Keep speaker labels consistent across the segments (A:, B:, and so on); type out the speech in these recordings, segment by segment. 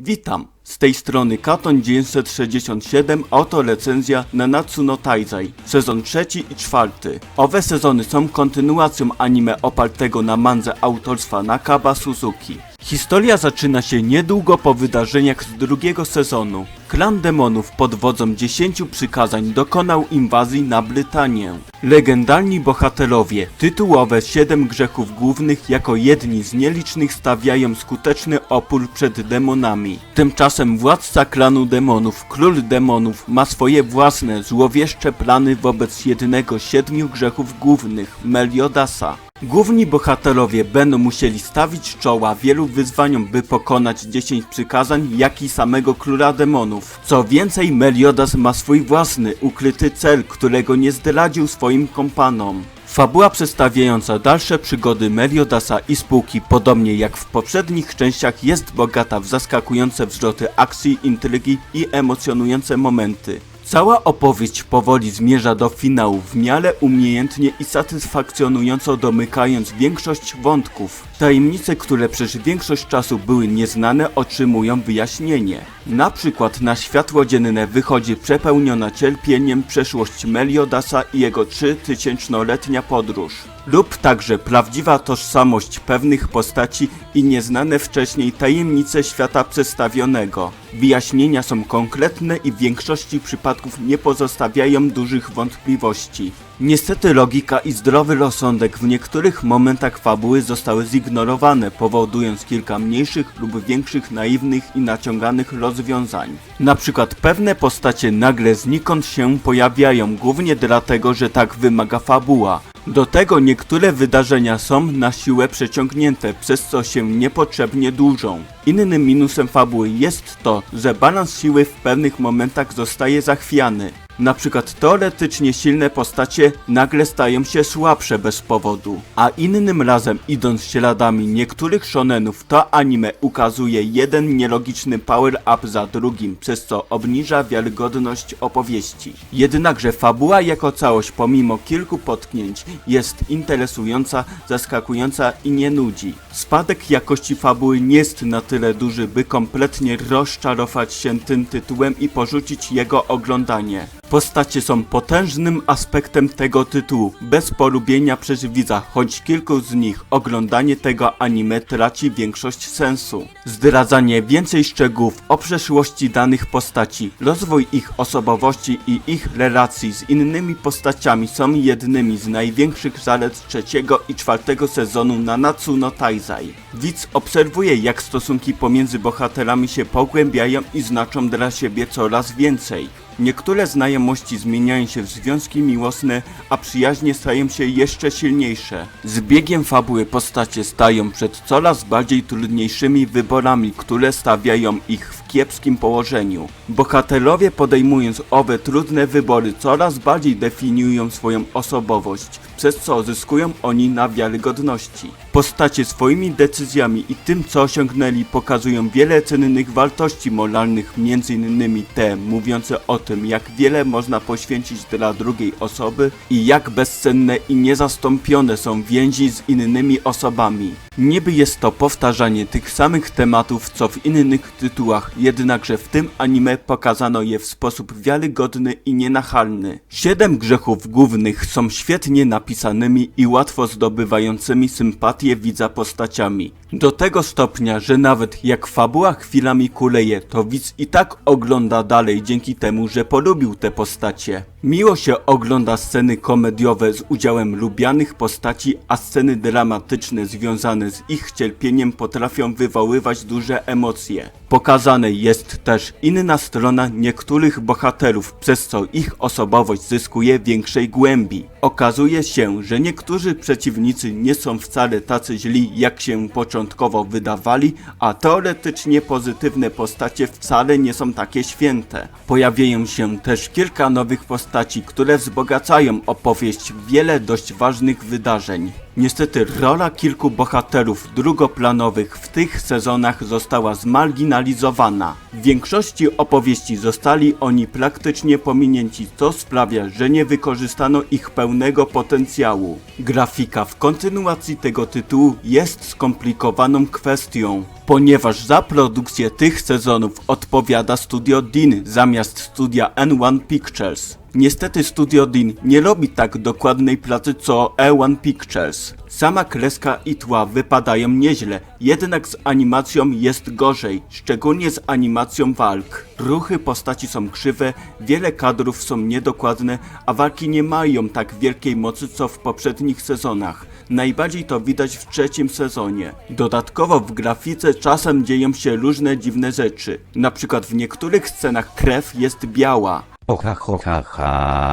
A: Witam, z tej strony Katon 967, autorecenzja na Natsuno Taizai, sezon trzeci i czwarty. Owe sezony są kontynuacją anime opartego na mandze autorstwa Nakaba Suzuki. Historia zaczyna się niedługo po wydarzeniach z drugiego sezonu. Klan demonów pod wodzą 10 przykazań dokonał inwazji na Brytanię. Legendarni bohaterowie, tytułowe 7 grzechów głównych jako jedni z nielicznych stawiają skuteczny opór przed demonami. Tymczasem władca klanu demonów, król demonów, ma swoje własne złowieszcze plany wobec jednego z siedmiu grzechów głównych, Meliodasa. Główni bohaterowie będą musieli stawić czoła wielu wyzwaniom, by pokonać 10 przykazań, jak i samego króla demonów. Co więcej, Meliodas ma swój własny, ukryty cel, którego nie zdradził swoim kompanom. Fabuła przedstawiająca dalsze przygody Meliodasa i spółki, podobnie jak w poprzednich częściach, jest bogata w zaskakujące wzloty akcji, intrygi i emocjonujące momenty. Cała opowieść powoli zmierza do finału, w miarę umiejętnie i satysfakcjonująco domykając większość wątków. Tajemnice, które przez większość czasu były nieznane, otrzymują wyjaśnienie. Na przykład na światło dzienne wychodzi przepełniona cierpieniem przeszłość Meliodasa i jego 3000-letnia podróż. Lub także prawdziwa tożsamość pewnych postaci i nieznane wcześniej tajemnice świata przedstawionego. Wyjaśnienia są konkretne i w większości przypadków nie pozostawiają dużych wątpliwości. Niestety logika i zdrowy rozsądek w niektórych momentach fabuły zostały zignorowane, powodując kilka mniejszych lub większych naiwnych i naciąganych rozwiązań. Na przykład pewne postacie nagle znikąd się pojawiają, głównie dlatego, że tak wymaga fabuła. Do tego niektóre wydarzenia są na siłę przeciągnięte, przez co się niepotrzebnie dłużą. Innym minusem fabuły jest to, że balans siły w pewnych momentach zostaje zachwiany. Na przykład teoretycznie silne postacie nagle stają się słabsze bez powodu, a innym razem idąc śladami niektórych shonenów to anime ukazuje jeden nielogiczny power up za drugim, przez co obniża wiarygodność opowieści. Jednakże fabuła jako całość pomimo kilku potknięć jest interesująca, zaskakująca i nie nudzi. Spadek jakości fabuły nie jest na tyle duży, by kompletnie rozczarować się tym tytułem i porzucić jego oglądanie. Postacie są potężnym aspektem tego tytułu, bez polubienia przez widza, choć kilku z nich oglądanie tego anime traci większość sensu. Zdradzanie więcej szczegółów o przeszłości danych postaci, rozwój ich osobowości i ich relacji z innymi postaciami są jednymi z największych zalet trzeciego i czwartego sezonu na Natsuno Taizai. Widz obserwuje jak stosunki pomiędzy bohaterami się pogłębiają i znaczą dla siebie coraz więcej. Niektóre znajomości zmieniają się w związki miłosne, a przyjaźnie stają się jeszcze silniejsze. Z biegiem fabuły postacie stają przed coraz bardziej trudniejszymi wyborami, które stawiają ich w kiepskim położeniu. Bohaterowie podejmując owe trudne wybory coraz bardziej definiują swoją osobowość, przez co zyskują oni na wiarygodności. Postacie swoimi decyzjami i tym co osiągnęli pokazują wiele cennych wartości moralnych, m.in. te mówiące o tym jak wiele można poświęcić dla drugiej osoby i jak bezcenne i niezastąpione są więzi z innymi osobami. Niby jest to powtarzanie tych samych tematów co w innych tytułach, jednakże w tym anime pokazano je w sposób wiarygodny i nienachalny. Siedem grzechów głównych są świetnie napisanymi i łatwo zdobywającymi sympatię widza postaciami. Do tego stopnia, że nawet jak fabuła chwilami kuleje, to widz i tak ogląda dalej dzięki temu, że polubił te postacie. Miło się ogląda sceny komediowe z udziałem lubianych postaci, a sceny dramatyczne związane z ich cierpieniem potrafią wywoływać duże emocje. Pokazane jest też inna strona niektórych bohaterów, przez co ich osobowość zyskuje większej głębi. Okazuje się, że niektórzy przeciwnicy nie są wcale tacy źli, jak się początkowo początkowo wydawali, a teoretycznie pozytywne postacie wcale nie są takie święte. Pojawiają się też kilka nowych postaci, które wzbogacają opowieść wiele dość ważnych wydarzeń. Niestety rola kilku bohaterów drugoplanowych w tych sezonach została zmarginalizowana. W większości opowieści zostali oni praktycznie pominięci, co sprawia, że nie wykorzystano ich pełnego potencjału. Grafika w kontynuacji tego tytułu jest skomplikowaną kwestią, ponieważ za produkcję tych sezonów odpowiada studio Dean zamiast studia N1 Pictures. Niestety Studio Dean nie robi tak dokładnej pracy co E1 Pictures. Sama kreska i tła wypadają nieźle, jednak z animacją jest gorzej, szczególnie z animacją walk. Ruchy postaci są krzywe, wiele kadrów są niedokładne, a walki nie mają tak wielkiej mocy co w poprzednich sezonach. Najbardziej to widać w trzecim sezonie. Dodatkowo w grafice czasem dzieją się różne dziwne rzeczy. Na przykład w niektórych scenach krew jest biała,
B: O ha ho ha ha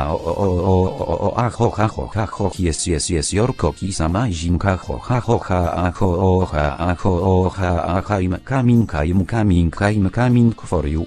B: o o o o o a ho ha ho ha ho jest jest jest jorko kisama zimka ho ha ho ha a ho o ha a ho o ha a haim kamin kaim kamin kaim kamin for you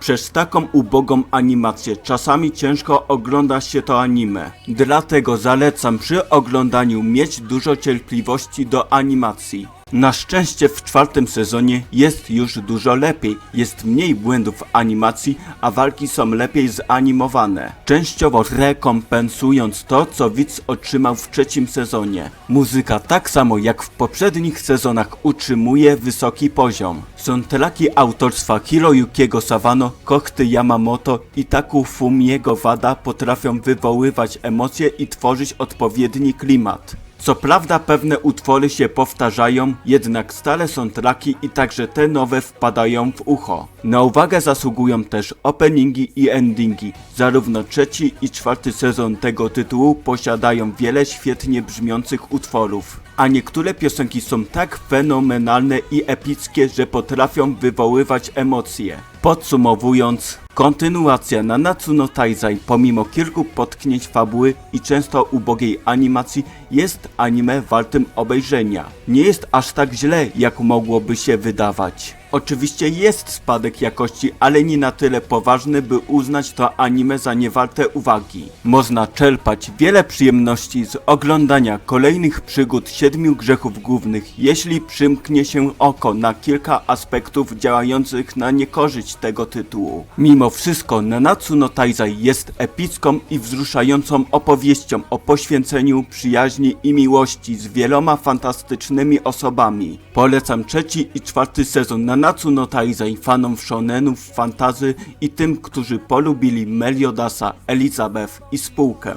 A: Przez taką ubogą animację czasami ciężko ogląda się to anime. Dlatego zalecam przy oglądaniu mieć dużo cierpliwości do animacji. Na szczęście w czwartym sezonie jest już dużo lepiej, jest mniej błędów animacji, a walki są lepiej zanimowane, częściowo rekompensując to, co widz otrzymał w trzecim sezonie. Muzyka tak samo jak w poprzednich sezonach utrzymuje wysoki poziom. Soundtracki autorstwa Hiroyukiego Sawano, Kohty Yamamoto i Taku Fumiego Wada potrafią wywoływać emocje i tworzyć odpowiedni klimat. Co prawda pewne utwory się powtarzają, jednak stale są traki i także te nowe wpadają w ucho. Na uwagę zasługują też openingi i endingi. Zarówno trzeci i czwarty sezon tego tytułu posiadają wiele świetnie brzmiących utworów. A niektóre piosenki są tak fenomenalne i epickie, że potrafią wywoływać emocje. Podsumowując, kontynuacja na Natsuno Taizai pomimo kilku potknięć fabuły i często ubogiej animacji jest anime wartym obejrzenia. Nie jest aż tak źle jak mogłoby się wydawać. Oczywiście jest spadek jakości, ale nie na tyle poważny, by uznać to anime za niewarte uwagi. Można czerpać wiele przyjemności z oglądania kolejnych przygód siedmiu grzechów głównych, jeśli przymknie się oko na kilka aspektów działających na niekorzyść tego tytułu. Mimo wszystko Nanatsu no Taizai jest epicką i wzruszającą opowieścią o poświęceniu, przyjaźni i miłości z wieloma fantastycznymi osobami. Polecam trzeci i czwarty sezon Nanatsu no Taizai fanom shonenów, fantazy i tym, którzy polubili Meliodasa, Elizabeth i spółkę.